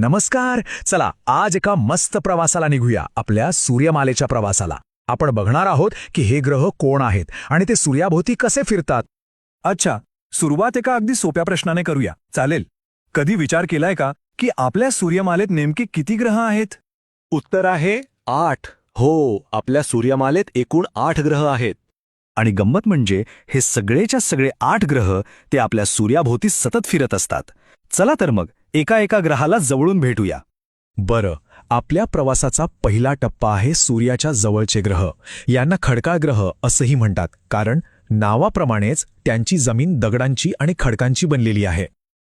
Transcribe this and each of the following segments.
नमस्कार. चला आज एका मस्त प्रवासाला निघूया आपल्या सूर्यमालेच्या प्रवासाला. आपण बघणार आहोत की हे ग्रह कोण आहेत आणि ते सूर्याभोवती कसे फिरतात. अच्छा सुरुवात एका अगदी सोप्या प्रश्नाने करूया. चालेल. कधी विचार केलाय का की आपल्या सूर्यमालेत नेमके किती ग्रह आहेत? उत्तर आहे आठ. हो आपल्या सूर्यमालेत एकूण आठ ग्रह आहेत. आणि गंमत म्हणजे हे सगळेच्या सगळे आठ ग्रह ते आपल्या सूर्याभोवती सतत फिरत असतात. चला तर मग एका एका ग्रहाला जवळून भेटूया. बरं आपल्या प्रवासाचा पहिला टप्पा आहे सूर्याच्या जवळचे ग्रह. यांना खडकाळ ग्रह असंही म्हणतात कारण नावाप्रमाणेच त्यांची जमीन दगडांची आणि खडकांची बनलेली आहे.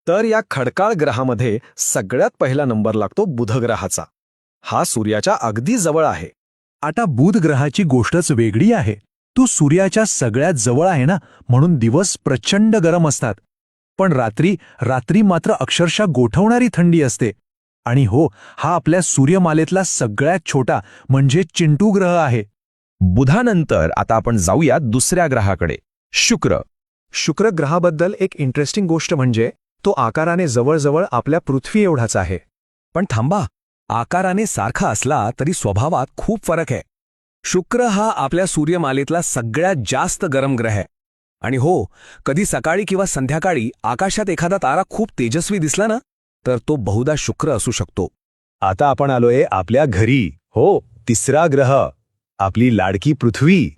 तर या खडकाळ ग्रहामध्ये सगळ्यात पहिला नंबर लागतो बुधग्रहाचा. हा सूर्याच्या अगदी जवळ आहे. आता बुध ग्रहाची गोष्टच वेगळी आहे. तो सूर्याच्या सगळ्यात जवळ आहे ना म्हणून दिवस प्रचंड गरम असतात. पण रात्री रात्री मात्र अक्षरशः गोठवणारी थंडी असते. आणि हो हा आपल्या सूर्यमालेतला सगळ्यात छोटा म्हणजे चिंटू ग्रह आहे. बुधानंतर आता आपण जाऊया दुसऱ्या ग्रहाकडे. शुक्र. शुक्र ग्रहाबद्दल एक इंटरेस्टिंग गोष्ट म्हणजे तो आकाराने जवळजवळ आपल्या पृथ्वी एवढाच आहे. पण थांबा आकाराने सारखा असला तरी स्वभावात खूप फरक आहे. शुक्र हा आपल्या सूर्यमालेतला सगळ्यात जास्त गरम ग्रह आहे. आणि हो कधी सकाळी किंवा संध्याकाळी आकाशात एखादा तारा खूप तेजस्वी दिसला ना तर तो बहुधा शुक्र असू शकतो. आता आपण आलोय आपल्या घरी. हो तिसरा ग्रह. आपली लाडकी पृथ्वी.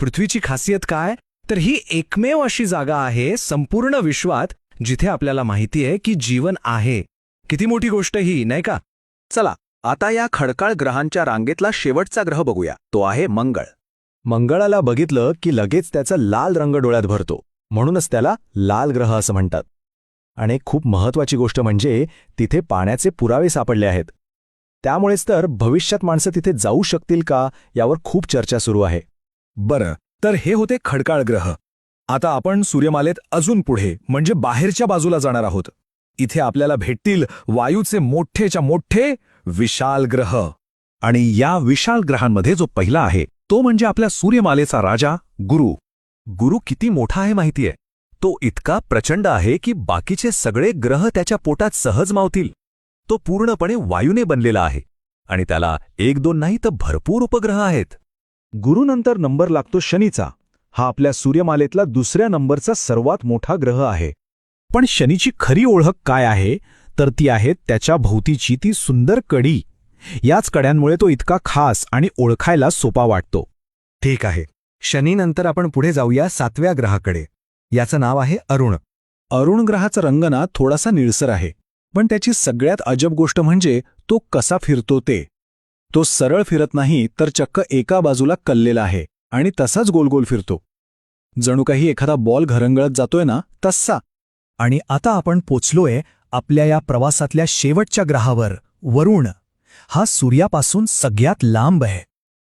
पृथ्वीची खासियत काय? तर ही एकमेव अशी जागा आहे संपूर्ण विश्वात जिथे आपल्याला माहिती आहे की जीवन आहे. किती मोठी गोष्ट ही नाही का? चला आता या खडकाळ ग्रहांच्या रांगेतला शेवटचा ग्रह बघूया. तो आहे मंगळ. मंगळाला बघितलं की लगेच त्याचा लाल रंग डोळ्यात भरतो. म्हणूनच त्याला लाल ग्रह असं म्हणतात. आणि खूप महत्वाची गोष्ट म्हणजे तिथे पाण्याचे पुरावे सापडले आहेत. त्यामुळेच तर भविष्यात माणसं तिथे जाऊ शकतील का यावर खूप चर्चा सुरू आहे. बरं तर हे होते खडकाळ ग्रह. आता आपण सूर्यमालेत अजून पुढे म्हणजे बाहेरच्या बाजूला जाणार आहोत. इथे आपल्याला भेटतील वायूचे मोठेच्या मोठे विशाल ग्रह. आणि या विशाल ग्रहांमध्ये जो पहिला आहे तो म्हणजे आपल्या सूर्यमालेचा राजा गुरु. गुरु किती मोठा आहे माहितीये. तो इतका प्रचंड आहे की बाकीचे सगळे ग्रह त्याच्या पोटात सहज मावतील. तो पूर्णपणे वायूने बनलेला आहे. आणि त्याला एक दोन नाही तर भरपूर उपग्रह आहेत. गुरुनंतर नंबर लागतो शनीचा. हा आपल्या सूर्यमालेतला दुसऱ्या नंबरचा सर्वात मोठा ग्रह आहे. पण शनीची खरी ओळख काय आहे? तर ती आहे त्याच्या भोवतीची ती सुंदर कडी. याच कड्यांमुळे तो इतका खास आणि ओळखायला सोपा वाटतो. ठीक आहे. शनीनंतर आपण पुढे जाऊया सातव्या ग्रहाकडे. याचं नाव आहे अरुण. अरुण ग्रहाचा रंग ना थोडासा निळसर आहे. पण त्याची सगळ्यात अजब गोष्ट म्हणजे तो कसा फिरतो ते. तो सरळ फिरत नाही तर चक्क एका बाजूला कललेला आहे आणि तसाच गोलगोल फिरतो. जणू काही एखादा बॉल घरंगळत जातोय ना तस्सा. आणि आता आपण पोचलोय आपल्या या प्रवासातल्या शेवटच्या ग्रहावर वरुण. हा सूर्यापासून सगळ्यात लांब आहे.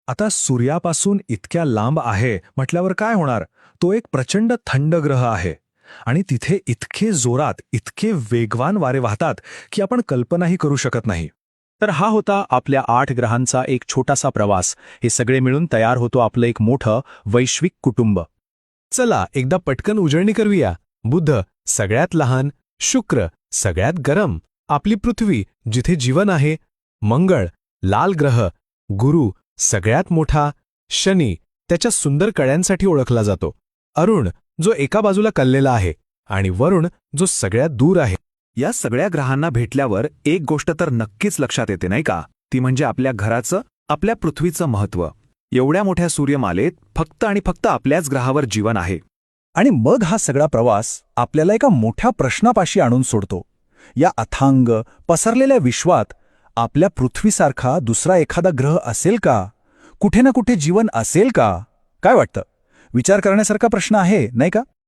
आता सूर्यापासून इतक्या लांब आहे म्हटल्यावर काय होणार? तो एक प्रचंड थंड ग्रह आहे. आणि तिथे इतके जोरात इतके वेगवान वारे वाहतात की आपण कल्पनाही करू शकत नाही. तर हा होता आपल्या आठ ग्रहांचा एक छोटासा प्रवास. हे सगळे मिळून तयार होतो आपलं एक मोठं वैश्विक कुटुंब. चला एकदा पटकन उजळणी करूया. बुद्ध सगळ्यात लहान. शुक्र सगळ्यात गरम. आपली पृथ्वी जिथे जीवन आहे मंगळ लाल ग्रह गुरु सगळ्यात मोठा शनी त्याच्या सुंदर कळ्यांसाठी ओळखला जातो. अरुण जो एका बाजूला कललेला आहे आणि वरुण जो सगळ्यात दूर आहे. या सगळ्या ग्रहांना भेटल्यावर एक गोष्ट तर नक्कीच लक्षात येते नाही का? ती म्हणजे आपल्या घराचं आपल्या पृथ्वीचं महत्त्व. एवढ्या मोठ्या सूर्यमालेत फक्त आणि फक्त आपल्याच ग्रहावर जीवन आहे. आणि मग हा सगळा प्रवास आपल्याला एका मोठ्या प्रश्नापाशी आणून सोडतो. या अथांग पसरलेल्या विश्वात आपल्या पृथ्वीसारखा दुसरा एखादा ग्रह असेल का? कुठे ना कुठे जीवन असेल का? काय वाटतं? विचार करण्यासारखा प्रश्न आहे नाही का?